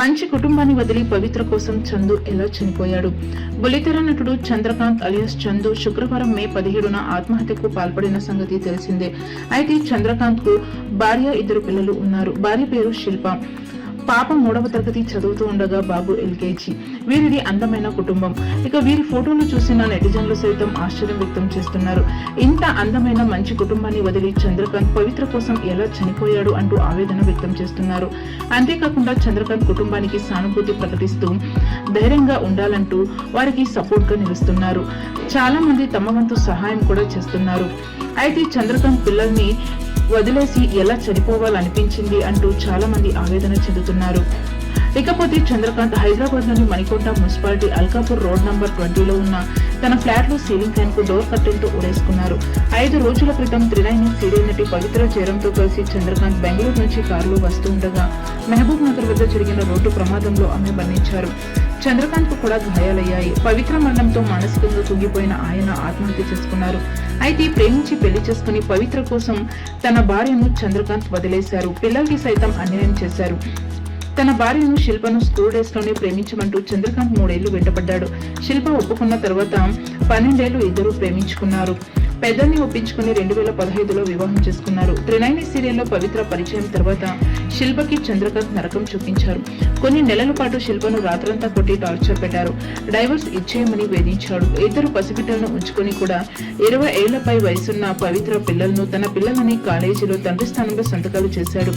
మంచి కుటుంబాన్ని వదిలి పవిత్ర కోసం చందు ఎలా చనిపోయాడు? బుల్లితెర నటుడు చంద్రకాంత్ అలియాస్ చందు శుక్రవారం మే పదిహేడున ఆత్మహత్యకు పాల్పడిన సంగతి తెలిసిందే. అయితే చంద్రకాంత్కు భార్య ఇద్దరు పిల్లలు ఉన్నారు. భార్య పేరు శిల్ప. పాప మూడవ తరగతి చదువుతూ ఉండగా బాబు ఎల్కేజీ. వీరిది అందమైన కుటుంబం. ఇక వీరి ఫోటోలు చూసిన నెటిజన్లు సైతం ఆశ్చర్యం వ్యక్తం చేస్తున్నారు. ఇంత అందమైన మంచి కుటుంబాన్ని వదిలి చంద్రకాంత్ పవిత్ర కోసం ఎలా చనిపోయాడు అంటూ ఆవేదన వ్యక్తం చేస్తున్నారు. అంతేకాకుండా చంద్రకాంత్ కుటుంబానికి సానుభూతి ప్రకటిస్తూ ధైర్యంగా ఉండాలంటూ వారికి సపోర్ట్గా నిలుస్తున్నారు. చాలా మంది తమ వంతు సహాయం కూడా చేస్తున్నారు. అయితే చంద్రకాంత్ పిల్లల్ని వదిలేసి ఎలా చనిపోవాలనిపించింది అంటూ చాలా మంది ఆవేదన చెందుతున్నారు. ఇకపోతే చంద్రకాంత్ హైదరాబాద్లోని Manikonda municipality Alkapur road number ట్వంటీలో ఉన్న తన ఫ్లాట్లో సీలింగ్ ఫ్యాన్కు డోర్ కట్టెలతో ఉడేసుకున్నారు ఐదు రోజుల క్రితం త్రినైన్ సీరియల్ నటి పవిత్ర జయరంతో కలిసి చంద్రకాంత్ బెంగళూరు నుంచి కారులో వస్తూ ఉండగా మహబూబ్ నగర్ వద్ద జరిగిన రోడ్డు ప్రమాదంలో ఆమె మరణించారు. చంద్రకాంత్కు కూడా గాయాలయ్యాయి. పవిత్ర మరణంతో మానసికంగా కుంగిపోయిన ఆయన ఆత్మహత్య చేసుకున్నారు. అయితే ప్రేమించి పెళ్ళి చేసుకుని పవిత్ర కోసం తన భార్యను చంద్రకాంత్ వదిలేశారు. పిల్లలకి సైతం అన్యాయం చేశారు. తన భార్యను శిల్పను స్కూల్ డేస్లోనే ప్రేమించమంటూ చంద్రకాంత్ మూడేళ్ళు వెంటపడ్డాడు. శిల్ప ఒప్పుకున్న తర్వాత పన్నెండేళ్ళు ఇద్దరు ప్రేమించుకున్నారు. పెద్దల్ని ఒప్పించుకుని రెండు వేల పదహైదులో వివాహం చేసుకున్నారు. త్రినైని సీరియల్లో పవిత్ర పరిచయం తర్వాత శిల్పకి చంద్రకాంత్ నరకం చూపించారు. కొన్ని నెలల పాటు శిల్పను రాత్రంతా కొట్టి టార్చర్ పెట్టారు. డైవర్స్ ఇచ్చేయమని వేధించాడు. ఇద్దరు పసిబిడ్డలను ఉంచుకొని కూడా ఇరవై ఏళ్ళపై వయసున్న పవిత్ర పిల్లలను తన పిల్లలని కాలేజీలో తండ్రి స్థానంలో సంతకాలు చేశాడు.